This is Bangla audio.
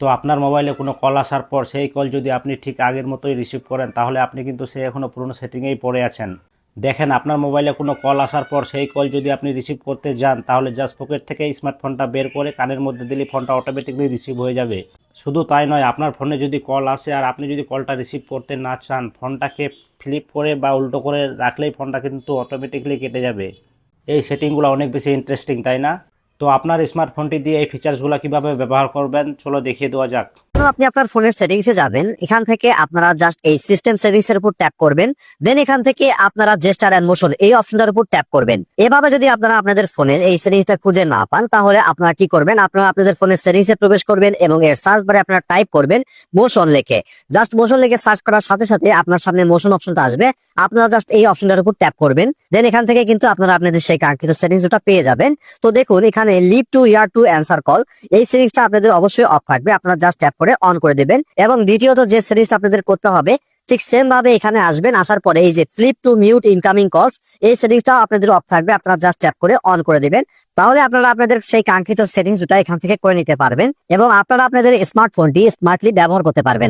তো আপনার মোবাইলে কোনো কল আসার পর সেই কল যদি আপনি ঠিক আগের মতোই রিসিভ করেন, তাহলে আপনি কিন্তু সে এখনও পুরনো সেটিংয়েই পড়ে আছেন। দেখেন, আপনার মোবাইলে কোনো কল আসার পর সেই কল যদি আপনি রিসিভ করতে যান, তাহলে জাস্ট পকেট থেকে স্মার্টফোনটা বের করে কানের মধ্যে দিলে ফোনটা অটোমেটিকলি রিসিভ হয়ে যাবে। শুধু তাই নয়, আপনার ফোনে যদি কল আসে আর আপনি যদি কলটা রিসিভ করতে না চান ফোনটাকে ফ্লিপ করে বা উল্টো করে রাখলেই ফোনটা কিন্তু অটোমেটিকলি কেটে যাবে। এই সেটিংগুলো অনেক বেশি ইন্টারেস্টিং তাই না? তো আপনার স্মার্টফোনটি দিয়ে এই ফিচার্সগুলো কীভাবে ব্যবহার করবেন চলো দেখিয়ে দেওয়া যাক। তো আপনি আপনার ফোনের সেটিংসে যাবেন, এখান থেকে আপনারা জাস্ট এই সিস্টেম সেটিংস এর উপর ট্যাপ করবেন দেন এখান থেকে আপনারা জেস্টার এন্ড মোশন এই অপশনটার উপর ট্যাপ করবেন। এভাবে যদি আপনারা আপনাদের ফোনে এই সেটিংসটা খুঁজে না পান, তাহলে আপনারা কি করবেন? আপনারা আপনাদের ফোনের সেটিংসে প্রবেশ করবেন এবং এর সার্চ বারে আপনারা টাইপ করবেন মোশন লিখে। জাস্ট মোশন লিখে সার্চ করার সাথে সাথে আপনার সামনে মোশন অপশনটা আসবে। আপনারা জাস্ট এই অপশনটার উপর ট্যাপ করবেন দেন এখান থেকে কিন্তু আপনারা আপনাদের সেই কাঙ্ক্ষিত সেটিংসটা পেয়ে যাবেন। তো দেখুন, এখানে leave to ear to answer call এই সেটিংসটা আপনাদের অবশ্যই অফ থাকবে। আপনারা জাস্ট ট্যাপ করে অন করে দেবেন। এবং দ্বিতীয়ত যে সিরিজটা আপনাদের করতে হবে, ঠিক সেম ভাবে এখানে আসবেন, আসার পরে এই যে ফ্লিপ টু মিউট ইনকামিং কলস এই সেটিংসটাও আপনাদের অফ থাকবে, আপনারা জাস্ট ট্যাপ করে অন করে দিবেন। তাহলে আপনারা আপনাদের সেই কাঙ্ক্ষিত সেটিংস দুটা এখান থেকে করে নিতে পারবেন এবং আপনারা আপনাদের স্মার্টফোনটি স্মার্টলি ব্যবহার করতে পারবেন।